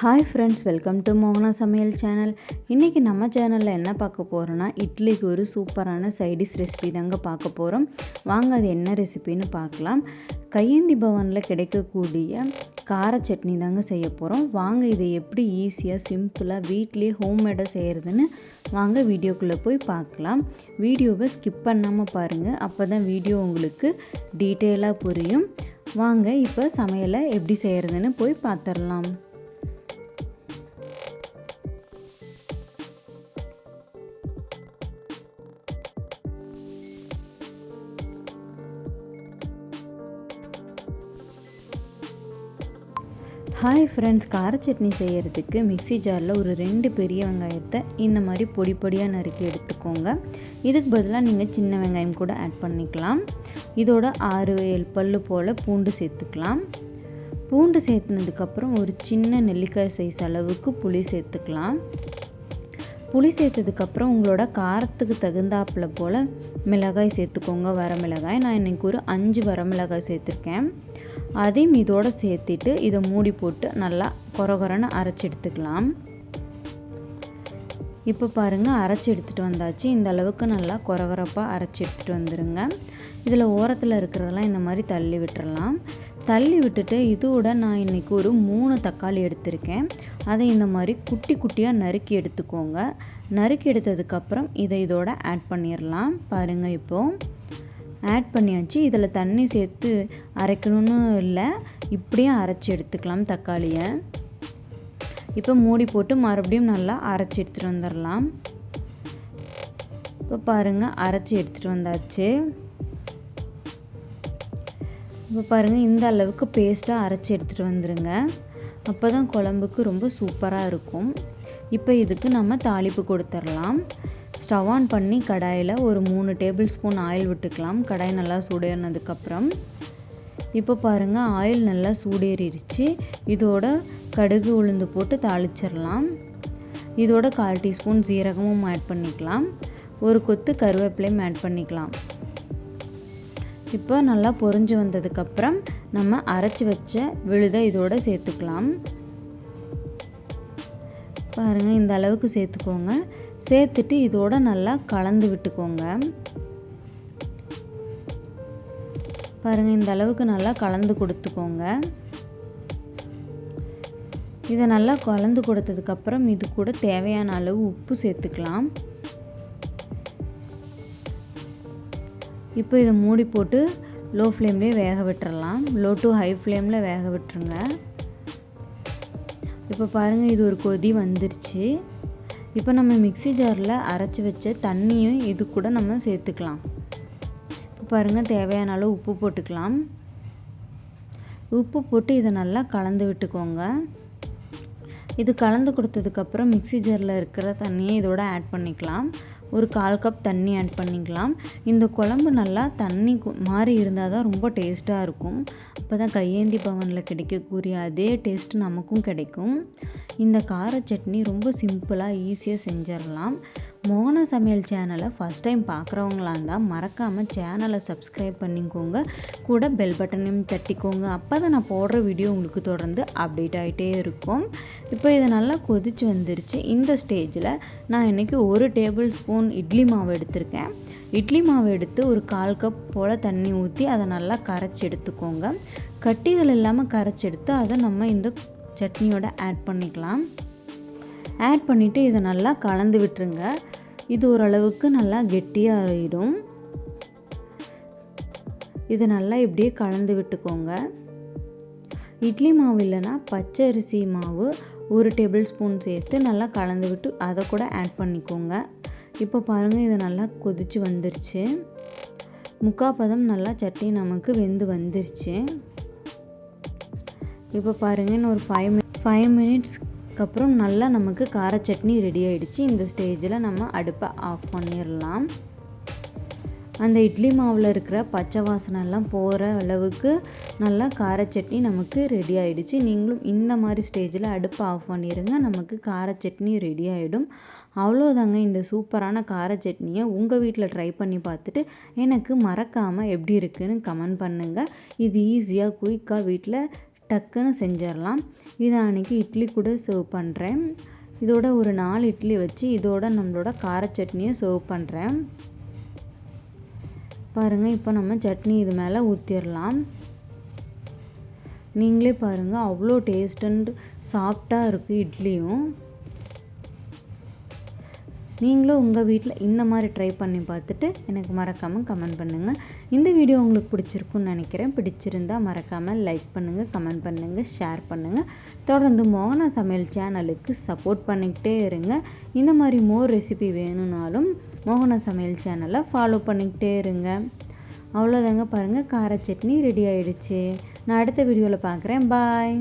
Hi friends welcome to மோகனா சமையல் channel இன்றைக்கி நம்ம சேனலில் என்ன பார்க்க போகிறோன்னா இட்லிக்கு ஒரு சூப்பரான சைடிஷ் ரெசிபி தாங்க பார்க்க போகிறோம் வாங்க அது என்ன ரெசிபின்னு பார்க்கலாம். கையேந்தி பவனில் கிடைக்கக்கூடிய கார சட்னி தாங்க செய்ய போகிறோம் வாங்க இதை எப்படி ஈஸியாக சிம்பிளாக வீட்லேயே ஹோம்மேடாக செய்கிறதுன்னு வாங்க வீடியோக்குள்ளே போய் பார்க்கலாம். வீடியோவை ஸ்கிப் பண்ணாமல் பாருங்கள் அப்போ தான் வீடியோ உங்களுக்கு டீட்டெயிலாக புரியும். வாங்க இப்போ சமையலை எப்படி செய்கிறதுன்னு போய் பார்த்துடலாம். ஹாய் ஃப்ரெண்ட்ஸ் கார சட்னி செய்கிறதுக்கு மிக்ஸி ஜாரில் ஒரு ரெண்டு பெரிய வெங்காயத்தை இந்த மாதிரி பொடி பொடியாக நறுக்கி எடுத்துக்கோங்க. இதுக்கு பதிலாக நீங்கள் சின்ன வெங்காயம் கூட ஆட் பண்ணிக்கலாம். இதோட ஆறு ஏழு பல்லு போல் பூண்டு சேர்த்துக்கலாம். பூண்டு சேர்த்துனதுக்கப்புறம் ஒரு சின்ன நெல்லிக்காய் சைஸ் அளவுக்கு புளி சேர்த்துக்கலாம். புளி சேர்த்ததுக்கப்புறம் உங்களோட காரத்துக்கு தகுந்தாப்பில் போல் மிளகாய் சேர்த்துக்கோங்க வரமிளகாய் நான் இன்றைக்கி ஒரு அஞ்சு வரமிளகாய் சேர்த்துருக்கேன். அதையும் இதோடு சேர்த்துட்டு இதை மூடி போட்டு நல்லா கொரகொரன்னு அரைச்சி எடுத்துக்கலாம். இப்போ பாருங்கள் அரைச்சி எடுத்துகிட்டு வந்தாச்சு. இந்த அளவுக்கு நல்லா கொரகொரப்பாக அரைச்சி எடுத்துகிட்டு வந்துடுங்க இதில் ஓரத்தில் இருக்கிறதெல்லாம் இந்த மாதிரி தள்ளி விட்டுறலாம். தள்ளி விட்டுட்டு இதோட நான் இன்றைக்கி ஒரு மூணு தக்காளி எடுத்திருக்கேன். அதை இந்த மாதிரி குட்டி குட்டியாக நறுக்கி எடுத்துக்கோங்க. நறுக்கி எடுத்ததுக்கப்புறம் இதை இதோட ஆட் பண்ணிடலாம் பாருங்கள் இப்போது ஆட் பண்ணியாச்சு. இதில் தண்ணி சேர்த்து அரைக்கணும்னு இல்லை. இப்படியும் அரைச்சி எடுத்துக்கலாம் தக்காளியை. இப்போ மூடி போட்டு மறுபடியும் நல்லா அரைச்சி எடுத்துகிட்டு வந்துடலாம். இப்போ பாருங்கள் அரைச்சி எடுத்துகிட்டு வந்தாச்சு. இப்போ பாருங்கள் இந்த அளவுக்கு பேஸ்ட்டாக அரைச்சி எடுத்துகிட்டு வந்துடுங்க அப்போ தான் குழம்புக்கு ரொம்ப சூப்பராக இருக்கும். இப்போ இதுக்கு நம்ம தாளிப்பு கொடுத்துடலாம். ஸ்டவ் ஆன் பண்ணி கடாயில் ஒரு மூணு டேபிள் ஸ்பூன் ஆயில் விட்டுக்கலாம். கடாய் நல்லா சூடானதுக்கப்புறம் இப்போ பாருங்கள் ஆயில் நல்லா சூடேறிடுச்சு இதோட கடுகு உளுந்து போட்டு தாளிச்சிடலாம் இதோட கால் டீஸ்பூன் சீரகமும் ஆட் பண்ணிக்கலாம். ஒரு கொத்து கருவேப்பிலையும் ஆட் பண்ணிக்கலாம். இப்போ நல்லா பொரிஞ்சு வந்ததுக்கப்புறம் நம்ம அரைச்சி வச்ச விழுதை இதோட சேர்த்துக்கலாம். பாருங்கள் இந்த அளவுக்கு சேர்த்துக்கோங்க. சேர்த்துட்டு இதோட நல்லா கலந்து விட்டுக்கோங்க. பாருங்கள் இந்த அளவுக்கு நல்லா கலந்து கொடுத்துக்கோங்க. இதை நல்லா கலந்து கொடுத்ததுக்கப்புறம் இது கூட தேவையான அளவு உப்பு சேர்த்துக்கலாம். இப்போ இதை மூடி போட்டு லோ ஃப்ளேம்லேயே வேக விட்டுறலாம். லோ டு ஹை ஃப்ளேமில் வேக விட்டுருங்க. இப்போ பாருங்கள் இது ஒரு கொதி வந்துருச்சு. இப்போ நம்ம மிக்சி ஜாரில் அரைச்சி வச்ச தண்ணியும் இது கூட நம்ம சேர்த்துக்கலாம். பாருங்கள் தேவையான அளவு உப்பு போட்டுக்கலாம். உப்பு போட்டு இதை நல்லா கலந்து விட்டுக்கோங்க. இது கலந்து கொடுத்ததுக்கப்புறம் மிக்சி ஜாரில் இருக்கிற தண்ணியை இதோட ஆட் பண்ணிக்கலாம். ஒரு கால் கப் தண்ணி ஆட் பண்ணிக்கலாம். இந்த குழம்பு நல்லா தண்ணி மாதிரி இருந்தால் தான் ரொம்ப டேஸ்ட்டாக இருக்கும். அப்போ தான் கையேந்தி பவனில் கிடைக்கக்கூடிய அதே டேஸ்ட் நமக்கும் கிடைக்கும். இந்த கார சட்னி ரொம்ப சிம்பிளாக ஈஸியாக செஞ்சிடலாம் மோகன சமையல் சேனலை ஃபஸ்ட் டைம் பார்க்குறவங்களா இருந்தால் மறக்காமல் சேனலை சப்ஸ்கிரைப் பண்ணிக்கோங்க. கூட பெல் பட்டனையும் தட்டிக்கோங்க. அப்போ தான் நான் போடுற வீடியோ உங்களுக்கு தொடர்ந்து அப்டேட் ஆகிட்டே இருக்கும். இப்போ இதை நல்லா கொதிச்சு வந்துருச்சு. இந்த ஸ்டேஜில் நான் இன்றைக்கி ஒரு டேபிள் ஸ்பூன் இட்லி மாவு எடுத்திருக்கேன். இட்லி மாவு எடுத்து ஒரு கால் கப் போல் தண்ணி ஊற்றி அதை நல்லா கரைச்சி எடுத்துக்கோங்க. கட்டிகள் இல்லாமல் கரைச்சி எடுத்து அதை நம்ம இந்த சட்னியோட ஆட் பண்ணிக்கலாம். ஆட் பண்ணிவிட்டு இதை நல்லா கலந்து விட்டுருங்க. இது ஓரளவுக்கு நல்லா கெட்டியாக ஆகிடும் இது நல்லா இப்படியே கலந்து விட்டுக்கோங்க. இட்லி மாவு இல்லைன்னா பச்சை அரிசி மாவு ஒரு டேபிள் ஸ்பூன் சேர்த்து நல்லா கலந்து விட்டு அதை கூட ஆட் பண்ணிக்கோங்க. இப்போ பாருங்கள் இது நல்லா கொதிச்சு வந்துருச்சு. முக்காப்பதம் நல்லா சட்னி நமக்கு வெந்து வந்துருச்சு. இப்போ பாருங்கள் இன்னும் ஒரு ஃபைவ் மினிட் ஃபைவ் மினிட்ஸ் அதுக்கப்புறம் நல்லா நமக்கு கார சட்னி ரெடி ஆகிடுச்சு இந்த ஸ்டேஜில் நம்ம அடுப்பை ஆஃப் பண்ணிடலாம் அந்த இட்லி மாவில் இருக்கிற பச்சை வாசனைலாம் போகிற அளவுக்கு நல்லா கார சட்னி நமக்கு ரெடி ஆகிடுச்சு நீங்களும் இந்த மாதிரி ஸ்டேஜில் அடுப்பை ஆஃப் பண்ணிடுங்க நமக்கு கார சட்னி ரெடி ஆகிடும் அவ்வளோதாங்க இந்த சூப்பரான கார சட்னியை உங்கள் வீட்டில் ட்ரை பண்ணி பார்த்துட்டு எனக்கு மறக்காமல் எப்படி இருக்குன்னு கமெண்ட் பண்ணுங்கள் இது ஈஸியாக குயிக்காக வீட்டில் டக்குன்னு செஞ்சிடலாம். இதை அன்றைக்கி இட்லி கூட சர்வ் பண்ணுறேன் இதோட ஒரு நாலு இட்லி வச்சு இதோட நம்மளோட கார சட்னியை சர்வ் பண்ணுறேன் பாருங்கள் இப்போ நம்ம சட்னி இது மேலே ஊற்றிடலாம் நீங்களே பாருங்கள் அவ்வளோ டேஸ்ட் அண்ட் சாஃப்டாக இருக்குது இட்லியும். நீங்களும் உங்கள் வீட்டில் இந்த மாதிரி ட்ரை பண்ணி பார்த்துட்டு எனக்கு மறக்காமல் கமெண்ட் பண்ணுங்கள் இந்த வீடியோ உங்களுக்கு பிடிச்சிருக்குன்னு நினைக்கிறேன். பிடிச்சிருந்தா மறக்காமல் லைக் பண்ணுங்கள் கமெண்ட் பண்ணுங்கள் ஷேர் பண்ணுங்கள் தொடர்ந்து மோகனா சமையல் சேனலுக்கு சப்போர்ட் பண்ணிக்கிட்டே இருங்க. இந்த மாதிரி மோர் ரெசிபி வேணும்னாலும் மோகனா சமையல் சேனலை ஃபாலோ பண்ணிக்கிட்டே இருங்க. அவ்வளோதாங்க பாருங்கள் கார சட்னி ரெடி ஆகிடுச்சு நான் அடுத்த வீடியோவில் பார்க்குறேன். பாய்